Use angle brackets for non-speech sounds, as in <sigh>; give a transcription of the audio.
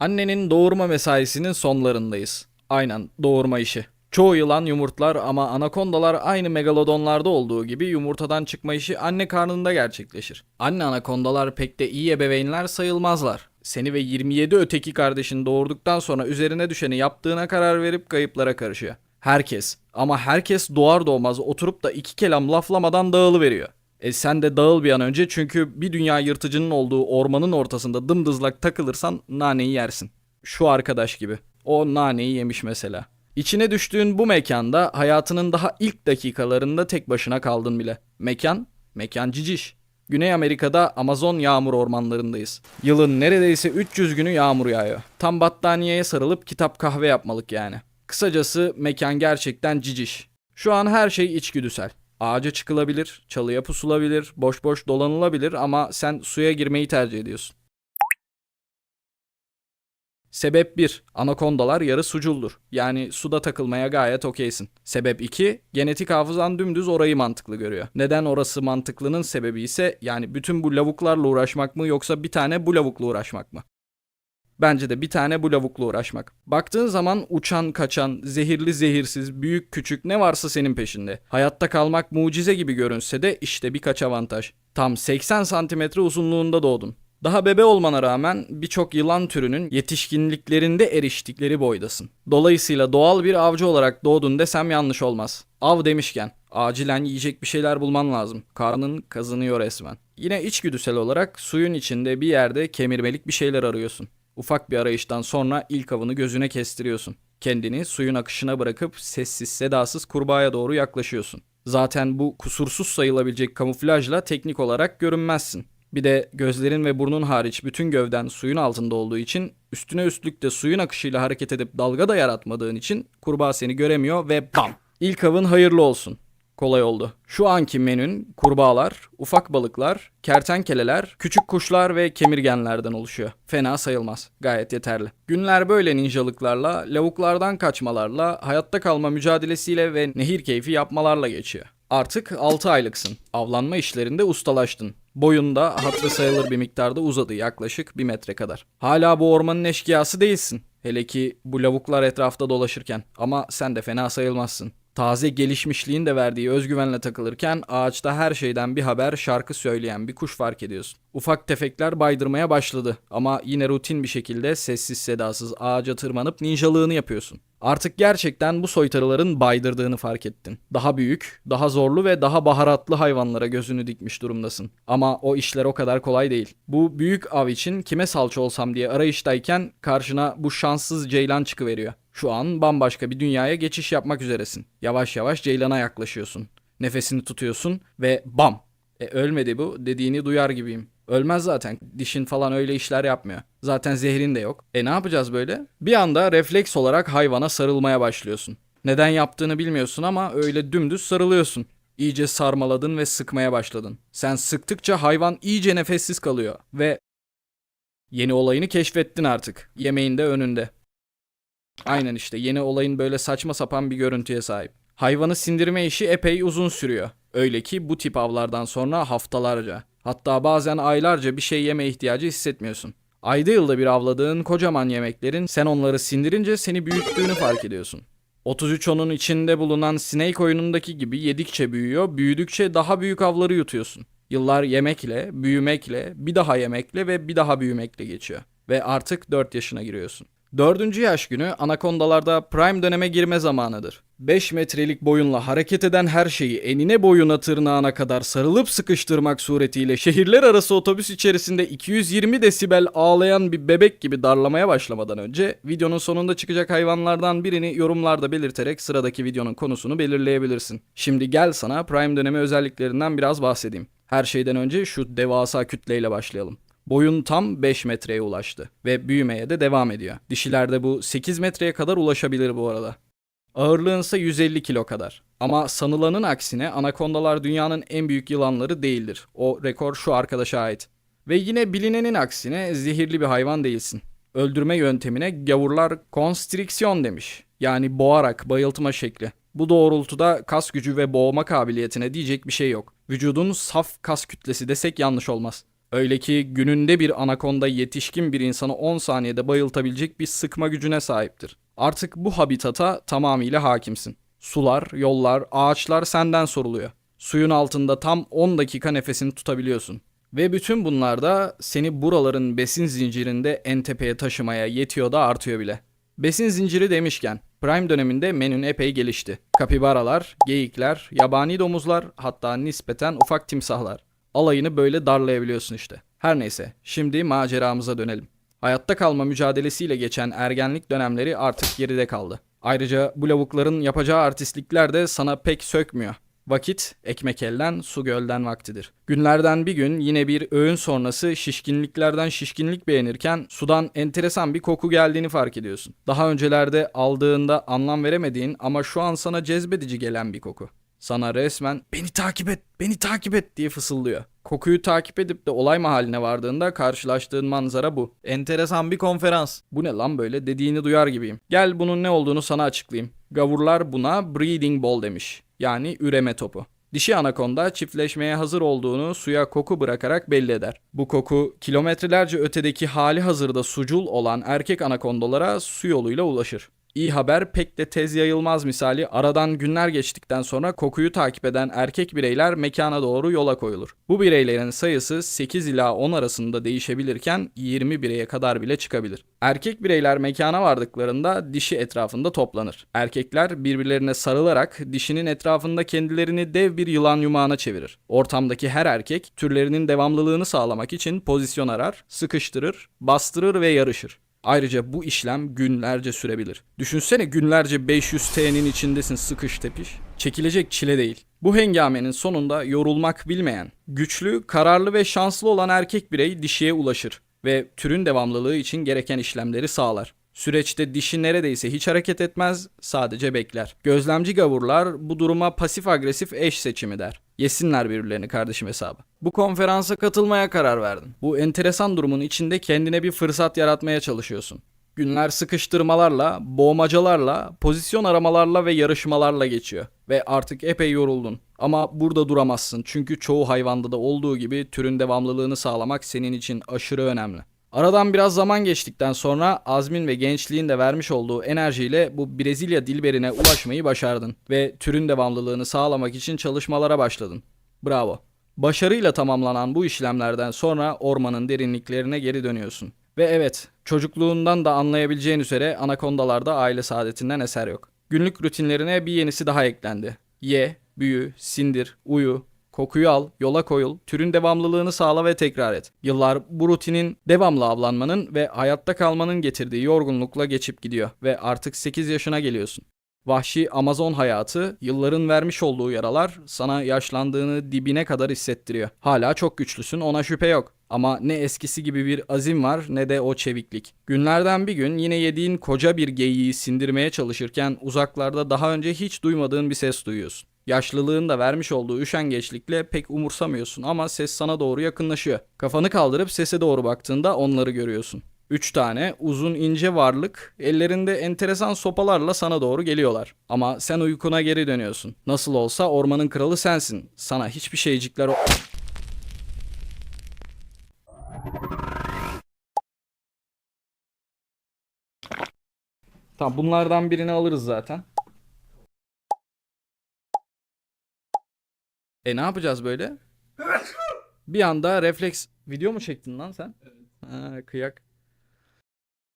Annenin doğurma mesaisinin sonlarındayız. Aynen doğurma işi. Çoğu yılan yumurtlar ama anakondalar aynı megalodonlarda olduğu gibi yumurtadan çıkma işi anne karnında gerçekleşir. Anne anakondalar pek de iyi ebeveynler sayılmazlar. Seni ve 27 öteki kardeşin doğurduktan sonra üzerine düşeni yaptığına karar verip kayıplara karışıyor. Herkes ama herkes doğar doğmaz oturup da iki kelam laflamadan dağılıveriyor. E sen de dağıl bir an önce çünkü bir dünya yırtıcının olduğu ormanın ortasında dımdızlak takılırsan naneyi yersin. Şu arkadaş gibi. O naneyi yemiş mesela. İçine düştüğün bu mekanda hayatının daha ilk dakikalarında tek başına kaldın bile. Mekan, mekan ciciş. Güney Amerika'da Amazon yağmur ormanlarındayız. Yılın neredeyse 300 günü yağmur yağıyor. Tam battaniyeye sarılıp kitap kahve yapmalık yani. Kısacası mekan gerçekten ciciş. Şu an her şey içgüdüsel. Ağaca çıkılabilir, çalıya pusulabilir, boş boş dolanılabilir ama sen suya girmeyi tercih ediyorsun. Sebep 1. Anakondalar yarı suculdur. Yani suda takılmaya gayet okeysin. Sebep 2. Genetik hafızan dümdüz orayı mantıklı görüyor. Neden orası mantıklının sebebi ise yani bütün bu lavuklarla uğraşmak mı yoksa bir tane bu lavukla uğraşmak mı? Bence de bir tane bu lavukla uğraşmak. Baktığın zaman uçan, kaçan, zehirli, zehirsiz, büyük, küçük ne varsa senin peşinde. Hayatta kalmak mucize gibi görünse de işte birkaç avantaj. Tam 80 santimetre uzunluğunda doğdun. Daha bebe olmana rağmen birçok yılan türünün yetişkinliklerinde eriştikleri boydasın. Dolayısıyla doğal bir avcı olarak doğdun desem yanlış olmaz. Av demişken acilen yiyecek bir şeyler bulman lazım. Karnın kazınıyor resmen. Yine içgüdüsel olarak suyun içinde bir yerde kemirmelik bir şeyler arıyorsun. Ufak bir arayıştan sonra ilk avını gözüne kestiriyorsun. Kendini suyun akışına bırakıp sessiz sedasız kurbağaya doğru yaklaşıyorsun. Zaten bu kusursuz sayılabilecek kamuflajla teknik olarak görünmezsin. Bir de gözlerin ve burnun hariç bütün gövden suyun altında olduğu için üstüne üstlük de suyun akışıyla hareket edip dalga da yaratmadığın için kurbağa seni göremiyor ve bam! İlk avın hayırlı olsun. Kolay oldu. Şu anki menün kurbağalar, ufak balıklar, kertenkeleler, küçük kuşlar ve kemirgenlerden oluşuyor. Fena sayılmaz. Gayet yeterli. Günler böyle ninjalıklarla, lavuklardan kaçmalarla, hayatta kalma mücadelesiyle ve nehir keyfi yapmalarla geçiyor. Artık 6 aylıksın. Avlanma işlerinde ustalaştın. Boyun da hatırı sayılır bir miktarda uzadı yaklaşık bir metre kadar. Hala bu ormanın eşkıyası değilsin. Hele ki bu lavuklar etrafta dolaşırken. Ama sen de fena sayılmazsın. Taze gelişmişliğin de verdiği özgüvenle takılırken ağaçta her şeyden bir haber şarkı söyleyen bir kuş fark ediyorsun. Ufak tefekler baydırmaya başladı ama yine rutin bir şekilde sessiz sedasız ağaca tırmanıp ninjalığını yapıyorsun. Artık gerçekten bu soytarıların baydırdığını fark ettin. Daha büyük, daha zorlu ve daha baharatlı hayvanlara gözünü dikmiş durumdasın. Ama o işler o kadar kolay değil. Bu büyük av için kime salça olsam diye arayıştayken karşına bu şanssız ceylan çıkıveriyor. Şu an bambaşka bir dünyaya geçiş yapmak üzeresin. Yavaş yavaş ceylana yaklaşıyorsun. Nefesini tutuyorsun ve bam! E ölmedi bu dediğini duyar gibiyim. Ölmez zaten. Dişin falan öyle işler yapmıyor. Zaten zehrin de yok. E ne yapacağız böyle? Bir anda refleks olarak hayvana sarılmaya başlıyorsun. Neden yaptığını bilmiyorsun ama öyle dümdüz sarılıyorsun. İyice sarmaladın ve sıkmaya başladın. Sen sıktıkça hayvan iyice nefessiz kalıyor ve yeni olayını keşfettin artık. Yemeğin de önünde. Aynen işte yeni olayın böyle saçma sapan bir görüntüye sahip. Hayvanı sindirme işi epey uzun sürüyor. Öyle ki bu tip avlardan sonra haftalarca, hatta bazen aylarca bir şey yeme ihtiyacı hissetmiyorsun. Ayda yılda bir avladığın kocaman yemeklerin sen onları sindirince seni büyüttüğünü fark ediyorsun. 33 onun içinde bulunan Snake oyunundaki gibi yedikçe büyüyor, büyüdükçe daha büyük avları yutuyorsun. Yıllar yemekle, büyümekle, bir daha yemekle ve bir daha büyümekle geçiyor. Ve artık 4 yaşına giriyorsun. Dördüncü yaş günü anakondalarda prime döneme girme zamanıdır. 5 metrelik boyunla hareket eden her şeyi enine boyuna tırnağına kadar sarılıp sıkıştırmak suretiyle şehirler arası otobüs içerisinde 220 desibel ağlayan bir bebek gibi darlamaya başlamadan önce videonun sonunda çıkacak hayvanlardan birini yorumlarda belirterek sıradaki videonun konusunu belirleyebilirsin. Şimdi gel sana prime dönemi özelliklerinden biraz bahsedeyim. Her şeyden önce şu devasa kütleyle başlayalım. Boyun tam 5 metreye ulaştı ve büyümeye de devam ediyor. Dişilerde bu 8 metreye kadar ulaşabilir bu arada. Ağırlığın ise 150 kilo kadar. Ama sanılanın aksine anakondalar dünyanın en büyük yılanları değildir. O rekor şu arkadaşa ait. Ve yine bilinenin aksine zehirli bir hayvan değilsin. Öldürme yöntemine gavurlar konstriksiyon demiş. Yani boğarak bayıltma şekli. Bu doğrultuda kas gücü ve boğma kabiliyetine diyecek bir şey yok. Vücudun saf kas kütlesi desek yanlış olmaz. Öyle ki gününde bir anakonda yetişkin bir insanı 10 saniyede bayıltabilecek bir sıkma gücüne sahiptir. Artık bu habitata tamamıyla hakimsin. Sular, yollar, ağaçlar senden soruluyor. Suyun altında tam 10 dakika nefesini tutabiliyorsun. Ve bütün bunlar da seni buraların besin zincirinde en tepeye taşımaya yetiyor da artıyor bile. Besin zinciri demişken, Prime döneminde menün epey gelişti. Kapibaralar, geyikler, yabani domuzlar, hatta nispeten ufak timsahlar. Alayını böyle darlayabiliyorsun işte. Her neyse, şimdi maceramıza dönelim. Hayatta kalma mücadelesiyle geçen ergenlik dönemleri artık geride kaldı. Ayrıca bu lavukların yapacağı artistlikler de sana pek sökmüyor. Vakit ekmek elden, su gölden vaktidir. Günlerden bir gün yine bir öğün sonrası şişkinliklerden şişkinlik beğenirken sudan enteresan bir koku geldiğini fark ediyorsun. Daha öncelerde aldığında anlam veremediğin ama şu an sana cezbedici gelen bir koku. Sana resmen beni takip et, beni takip et diye fısıldıyor. Kokuyu takip edip de olay mahalline vardığında karşılaştığın manzara bu. Enteresan bir konferans. Bu ne lan böyle dediğini duyar gibiyim. Gel bunun ne olduğunu sana açıklayayım. Gavurlar buna breeding ball demiş. Yani üreme topu. Dişi anakonda çiftleşmeye hazır olduğunu suya koku bırakarak belli eder. Bu koku kilometrelerce ötedeki hali hazırda sucul olan erkek anakondalara su yoluyla ulaşır. İyi haber pek de tez yayılmaz misali aradan günler geçtikten sonra kokuyu takip eden erkek bireyler mekana doğru yola koyulur. Bu bireylerin sayısı 8 ila 10 arasında değişebilirken 20 bireye kadar bile çıkabilir. Erkek bireyler mekana vardıklarında dişi etrafında toplanır. Erkekler birbirlerine sarılarak dişinin etrafında kendilerini dev bir yılan yumağına çevirir. Ortamdaki her erkek türlerinin devamlılığını sağlamak için pozisyon arar, sıkıştırır, bastırır ve yarışır. Ayrıca bu işlem günlerce sürebilir. Düşünsene günlerce 500 T'nin içindesin sıkış tepiş. Çekilecek çile değil. Bu hengamenin sonunda yorulmak bilmeyen, güçlü, kararlı ve şanslı olan erkek birey dişiye ulaşır ve türün devamlılığı için gereken işlemleri sağlar. Süreçte dişi neredeyse hiç hareket etmez, sadece bekler. Gözlemci gavurlar bu duruma pasif agresif eş seçimi der. Yesinler birbirlerini kardeşim hesabı. Bu konferansa katılmaya karar verdin. Bu enteresan durumun içinde kendine bir fırsat yaratmaya çalışıyorsun. Günler sıkıştırmalarla, boğmacalarla, pozisyon aramalarla ve yarışmalarla geçiyor. Ve artık epey yoruldun. Ama burada duramazsın çünkü çoğu hayvanda da olduğu gibi türün devamlılığını sağlamak senin için aşırı önemli. Aradan biraz zaman geçtikten sonra azmin ve gençliğin de vermiş olduğu enerjiyle bu Brezilya dilberine ulaşmayı başardın ve türün devamlılığını sağlamak için çalışmalara başladın. Bravo. Başarıyla tamamlanan bu işlemlerden sonra ormanın derinliklerine geri dönüyorsun. Ve evet, çocukluğundan da anlayabileceğin üzere anakondalarda aile saadetinden eser yok. Günlük rutinlerine bir yenisi daha eklendi. Ye, büyü, sindir, uyu, Kokuyu al, yola koyul, türün devamlılığını sağla ve tekrar et. Yıllar bu rutinin devamlı avlanmanın ve hayatta kalmanın getirdiği yorgunlukla geçip gidiyor ve artık 8 yaşına geliyorsun. Vahşi Amazon hayatı, yılların vermiş olduğu yaralar sana yaşlandığını dibine kadar hissettiriyor. Hala çok güçlüsün ona şüphe yok. Ama ne eskisi gibi bir azim var ne de o çeviklik. Günlerden bir gün yine yediğin koca bir geyiği sindirmeye çalışırken uzaklarda daha önce hiç duymadığın bir ses duyuyorsun. Yaşlılığın da vermiş olduğu üşengeçlikle pek umursamıyorsun ama ses sana doğru yakınlaşıyor. Kafanı kaldırıp sese doğru baktığında onları görüyorsun. Üç tane uzun ince varlık ellerinde enteresan sopalarla sana doğru geliyorlar. Ama sen uykuna geri dönüyorsun. Nasıl olsa ormanın kralı sensin. Sana hiçbir şeycikler. Tamam bunlardan birini alırız zaten. E ne yapacağız böyle? <laughs> Bir anda refleks video mu çektin lan sen? Ha, kıyak.